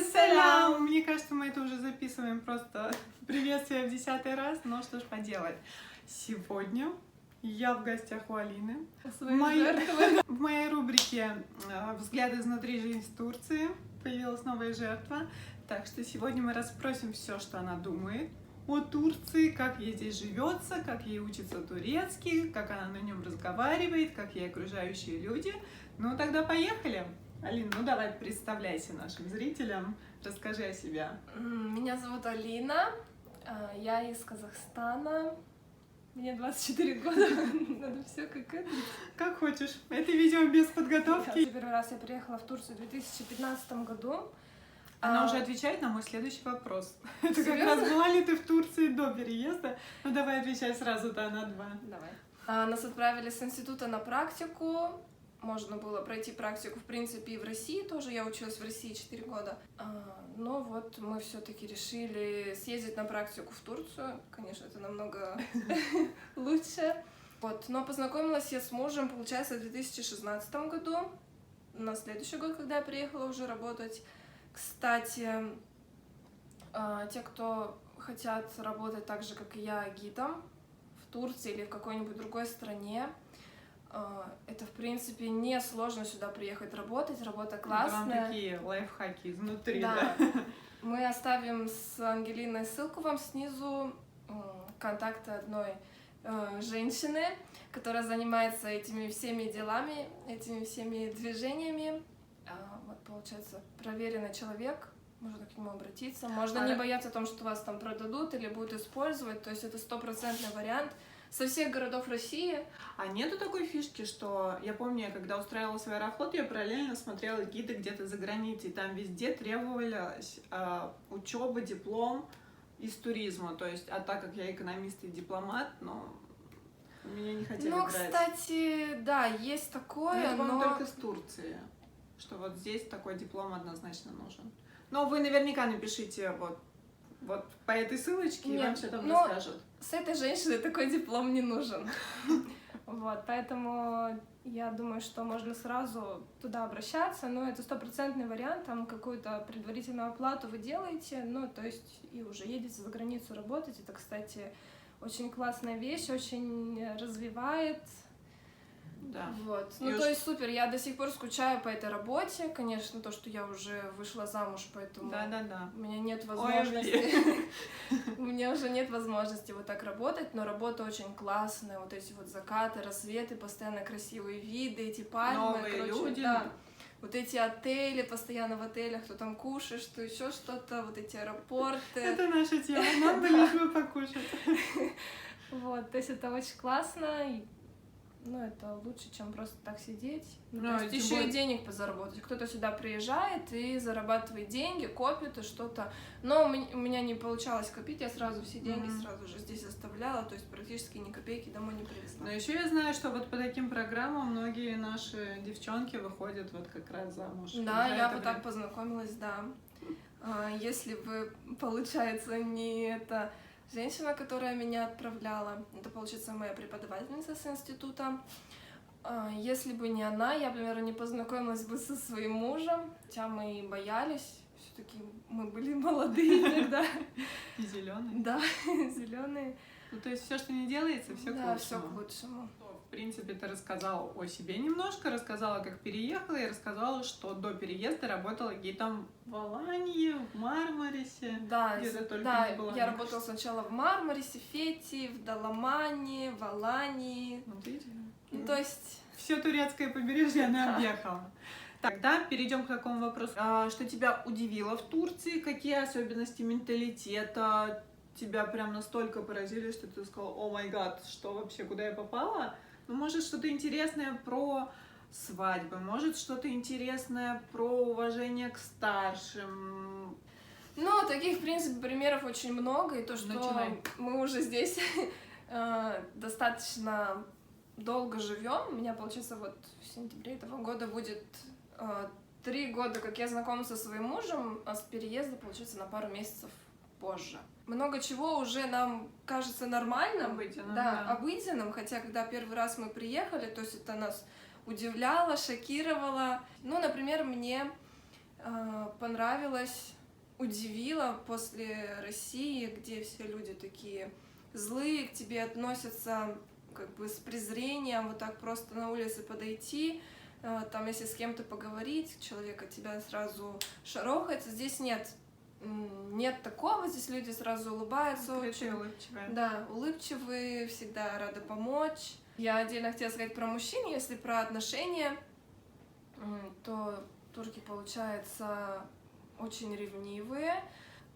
Ассалям! Мне кажется, мы это уже записываем просто приветствие в десятый раз, но что ж поделать. Сегодня я в гостях у Алины. В моей, в моей рубрике э, «Взгляд изнутри жизнь в Турции» появилась новая жертва. Так что сегодня мы расспросим все, что она думает о Турции, как ей здесь живется, как ей учится турецкий, как она на нем разговаривает, как ей окружающие люди. Ну тогда поехали! Алина, ну давай представляйся нашим зрителям, расскажи о себе. Меня зовут Алина, а, я из Казахстана, мне 24 года, надо все как это. Как хочешь, это видео без подготовки. Первый раз я приехала в Турцию в 2015 году. Она а... уже отвечает на мой следующий вопрос. Это как раз была ли ты в Турции до переезда? Ну давай отвечай сразу-то на два. Давай. А, нас отправили с института на практику можно было пройти практику, в принципе, и в России тоже. Я училась в России 4 года. А, но вот мы все-таки решили съездить на практику в Турцию. Конечно, это намного лучше. Вот. Но познакомилась я с мужем, получается, в 2016 году. На следующий год, когда я приехала уже работать. Кстати, а, те, кто хотят работать так же, как и я, гидом в Турции или в какой-нибудь другой стране, это, в принципе, не сложно сюда приехать работать, работа классная. Вам такие лайфхаки изнутри, да? да? Мы оставим с Ангелиной ссылку вам снизу, контакты одной э, женщины, которая занимается этими всеми делами, этими всеми движениями. А, вот, получается, проверенный человек, можно к нему обратиться. Можно а не бояться о том, что вас там продадут или будут использовать, то есть это стопроцентный вариант — со всех городов России. А нету такой фишки, что я помню, я когда устраивалась в Аэрофлот, я параллельно смотрела гиды где-то за границей, там везде требовалась э, учеба, диплом из туризма, то есть, а так как я экономист и дипломат, но меня не хотели Ну, брать. кстати, да, есть такое, но... Это, но... только из Турции, что вот здесь такой диплом однозначно нужен. Но вы наверняка напишите вот вот по этой ссылочке Нет, и вам все там ну, расскажут. С этой женщиной такой диплом не нужен. Вот, поэтому я думаю, что можно сразу туда обращаться, но это стопроцентный вариант, там какую-то предварительную оплату вы делаете, ну, то есть и уже едете за границу работать. Это, кстати, очень классная вещь, очень развивает, да. Вот. Ну, то есть супер, я до сих пор скучаю по этой работе. Конечно, то, что я уже вышла замуж, поэтому да, да, да. у меня нет возможности. У меня уже нет возможности вот так работать, но работа очень классная. Вот эти вот закаты, рассветы, постоянно красивые виды, эти пальмы. Люди. Да. Вот эти отели, постоянно в отелях, кто там кушает, что еще что-то, вот эти аэропорты. Это наша тема, бы лишь бы покушать. Вот, то есть это очень классно ну, это лучше, чем просто так сидеть. Ну, то есть еще более... и денег позаработать. Кто-то сюда приезжает и зарабатывает деньги, копит и что-то. Но у меня не получалось копить, я сразу все деньги mm-hmm. сразу же здесь оставляла, то есть практически ни копейки домой не привезла. Но еще я знаю, что вот по таким программам многие наши девчонки выходят вот как раз замуж. Да, я вот время. так познакомилась, да. А, если бы, получается, не это женщина, которая меня отправляла. Это, получается, моя преподавательница с института. А, если бы не она, я, например, не познакомилась бы со своим мужем, хотя мы и боялись, все-таки мы были молодые тогда. И зеленые. Да, зеленые. Ну, то есть все, что не делается, все да, к лучшему. все к лучшему принципе, ты рассказала о себе немножко, рассказала, как переехала, и рассказала, что до переезда работала гидом в Алании, в Мармарисе. Да, где ты только да, не была. я работала сначала в Мармарисе, Фети, в Даламане, в Алании. Вот видите? Ну, то есть... Все турецкое побережье она объехала. Тогда перейдем к такому вопросу. А, что тебя удивило в Турции? Какие особенности менталитета тебя прям настолько поразили, что ты сказал, о май гад, что вообще, куда я попала? Ну, может, что-то интересное про свадьбы, может, что-то интересное про уважение к старшим. Ну, таких, в принципе, примеров очень много, и то, что Начинай. мы уже здесь э, достаточно долго живем. У меня, получается, вот в сентябре этого года будет э, три года, как я знакома со своим мужем, а с переезда, получается, на пару месяцев позже много чего уже нам кажется нормальным, обыденным, да, да. обыденным, хотя когда первый раз мы приехали, то есть это нас удивляло, шокировало. Ну, например, мне э, понравилось, удивило после России, где все люди такие злые, к тебе относятся как бы с презрением, вот так просто на улице подойти, э, там, если с кем-то поговорить, человек от тебя сразу шарохается. Здесь нет нет такого, здесь люди сразу улыбаются Открытые, очень. улыбчивые. Да, улыбчивые, всегда рады помочь. Я отдельно хотела сказать про мужчин, если про отношения, то турки, получается, очень ревнивые.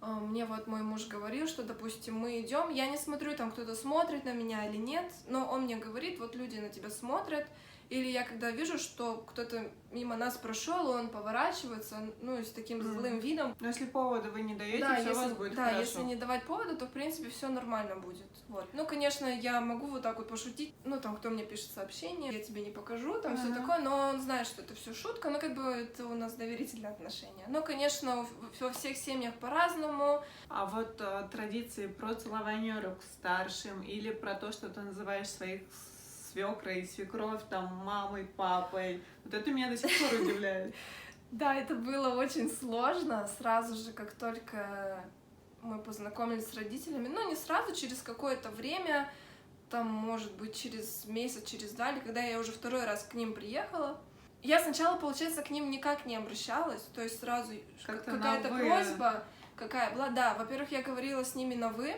А, Мне вот мой муж говорил, что, допустим, мы идем, я не смотрю, там кто-то смотрит на меня или нет, но он мне говорит, вот люди на тебя смотрят, или я когда вижу, что кто-то мимо нас прошел, он поворачивается, ну, с таким Мгм. злым видом, Но если повода вы не даете, да, все у вас если, будет да, хорошо. если не давать повода, то в принципе все нормально будет. Вот. Ну, конечно, я могу вот так вот пошутить. Ну, там, кто мне пишет сообщение, я тебе не покажу, там все Ага. такое, но он знает, что это все шутка, но как бы это у нас доверительные отношения. Но, конечно, у- во всех семьях по-разному. А вот э, традиции про целование рук старшим или про то, что ты называешь своих свекра и свекровь, там, мамой, папой. Вот это меня до сих пор удивляет. Да, это было очень сложно. Сразу же, как только мы познакомились с родителями, ну, не сразу, через какое-то время, там, может быть, через месяц, через два, или когда я уже второй раз к ним приехала, я сначала, получается, к ним никак не обращалась, то есть сразу какая-то просьба, какая была, да, во-первых, я говорила с ними на «вы»,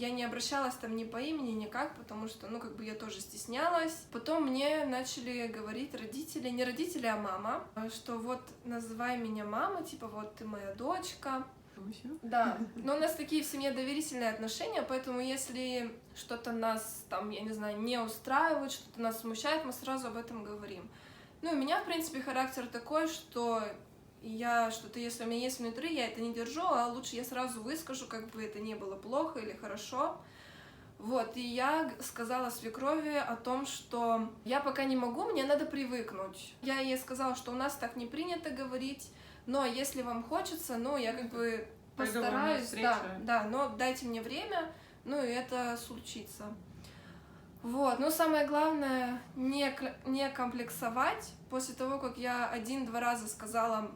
я не обращалась там ни по имени, никак, потому что, ну, как бы я тоже стеснялась. Потом мне начали говорить родители, не родители, а мама, что вот называй меня мама, типа вот ты моя дочка. Да, но у нас такие в семье доверительные отношения, поэтому если что-то нас там, я не знаю, не устраивает, что-то нас смущает, мы сразу об этом говорим. Ну, у меня, в принципе, характер такой, что я что-то, если у меня есть внутри, я это не держу, а лучше я сразу выскажу, как бы это не было плохо или хорошо. Вот, и я сказала свекрови о том, что я пока не могу, мне надо привыкнуть. Я ей сказала, что у нас так не принято говорить, но если вам хочется, ну, я как бы постараюсь, да, да, но дайте мне время, ну, и это случится. Вот, но самое главное, не, не комплексовать. После того, как я один-два раза сказала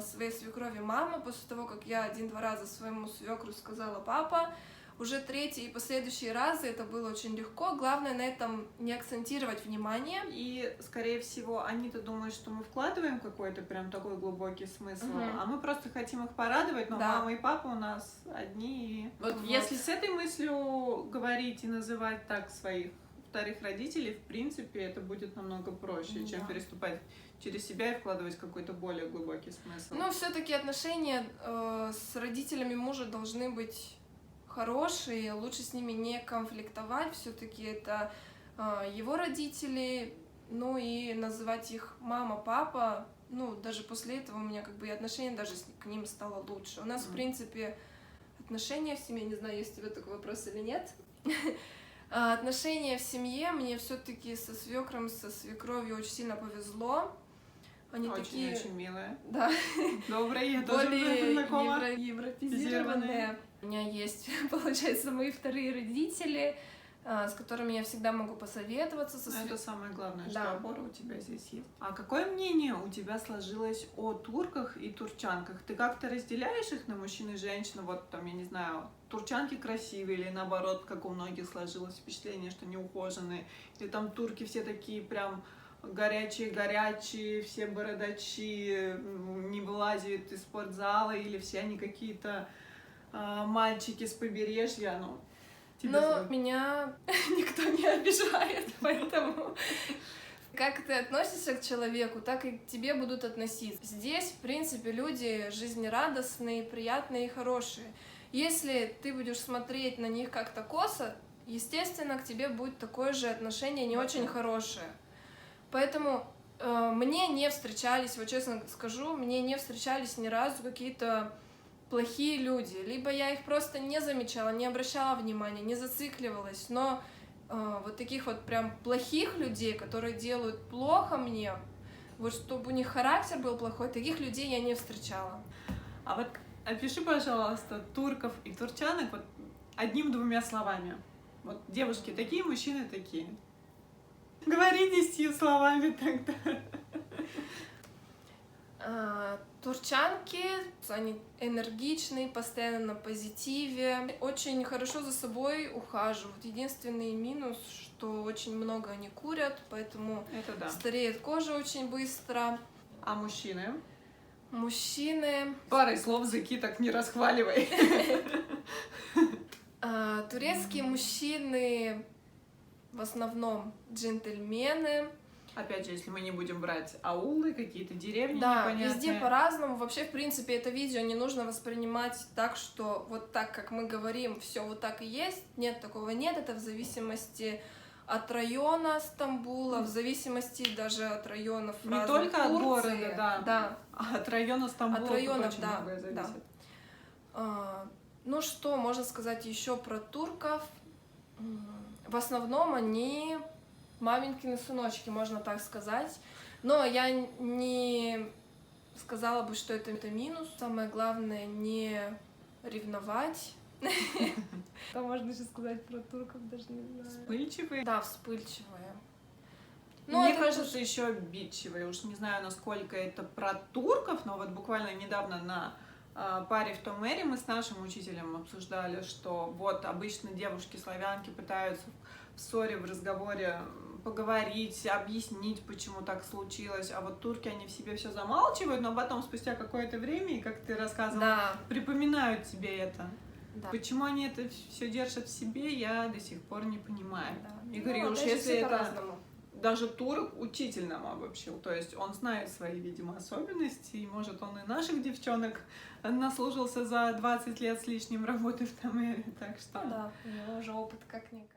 своей свекрови мама, после того, как я один-два раза своему свекру сказала папа, уже третий и последующие разы это было очень легко. Главное на этом не акцентировать внимание. И, скорее всего, они-то думают, что мы вкладываем какой-то прям такой глубокий смысл, Мгм. а мы просто хотим их порадовать, но Да. мама и папа у нас одни. Вот, Вот. если с этой мыслью говорить и называть так своих вторых родителей, в принципе, это будет намного проще, чем Да. переступать через себя и вкладывать какой-то более глубокий смысл. Ну, все-таки отношения э, с родителями мужа должны быть хорошие, лучше с ними не конфликтовать, все-таки это э, его родители, ну и называть их мама, папа, ну, даже после этого у меня как бы и отношение даже с- к ним стало лучше. У нас, в Мгм. принципе, отношения в семье, не знаю, есть у тебя такой вопрос или нет, Отношения в семье мне все-таки со свекром, со свекровью очень сильно повезло. Они такие, Очень-очень милая. да, Добрая, я тоже более знакома. евро- европезированные. У меня есть, получается, мои вторые родители, а, с которыми я всегда могу посоветоваться. Со све- Это самое главное, Да. что опора у тебя здесь есть. А какое мнение у тебя сложилось о турках и турчанках? Ты как-то разделяешь их на мужчин и женщин? Вот там, я не знаю, турчанки красивые или наоборот, как у многих сложилось впечатление, что неухоженные? Или там турки все такие прям горячие-горячие, все бородачи, не вылазят из спортзала, или все они какие-то а, мальчики с побережья, ну, тебе Но сложно. меня никто не обижает, поэтому как ты относишься к человеку, так и к тебе будут относиться. Здесь, в принципе, люди жизнерадостные, приятные и хорошие. Если ты будешь смотреть на них как-то косо, естественно, к тебе будет такое же отношение не очень хорошее. Поэтому э, мне не встречались, вот честно скажу, мне не встречались ни разу какие-то плохие люди. Либо я их просто не замечала, не обращала внимания, не зацикливалась. Но э, вот таких вот прям плохих людей, которые делают плохо мне, вот чтобы у них характер был плохой, таких людей я не встречала. А вот опиши, пожалуйста, турков и турчанок вот одним-двумя словами. Вот девушки такие, мужчины такие. Говори десятью словами тогда. А, Турчанки, они энергичные, постоянно на позитиве, очень хорошо за собой ухаживают. Единственный минус, что очень много они курят, поэтому Это да. стареет кожа очень быстро. А мужчины? Мужчины, Парой слов зыки так не расхваливай. а, турецкие мужчины в основном джентльмены. Опять же, если мы не будем брать аулы, какие-то деревни Да, непонятные. везде по-разному. Вообще, в принципе, это видео не нужно воспринимать так, что вот так, как мы говорим, все вот так и есть. Нет, такого нет. Это в зависимости от района Стамбула, в зависимости даже от районов Не разных только от Турции. города, да. Да. А От района Стамбула От районов, очень да, многое да. зависит. А, ну что можно сказать еще про турков? В основном они маменькины сыночки, можно так сказать. Но я не сказала бы, что это, это минус. Самое главное не ревновать. Что можно еще сказать про турков, даже не знаю. Вспыльчивые. Да, вспыльчивые. Ну, Мне кажется, еще обидчивые. Уж не знаю, насколько это про турков, но вот буквально недавно на а, паре в Томэре мы с нашим учителем обсуждали, что вот обычно девушки-славянки пытаются в ссоре, в разговоре поговорить, объяснить, почему так случилось, а вот турки, они в себе все замалчивают, но потом, спустя какое-то время, и как ты рассказывала, Да, припоминают тебе это. Да. Почему они это все держат в себе, я до сих пор не понимаю. да. И говорю, Ну, уж опять же, если это даже турок учитель нам обобщил. То есть он знает свои, видимо, особенности, и может он и наших девчонок наслужился за 20 лет с лишним работы в Тамере. Так что Ну да, у него уже опыт как-никак.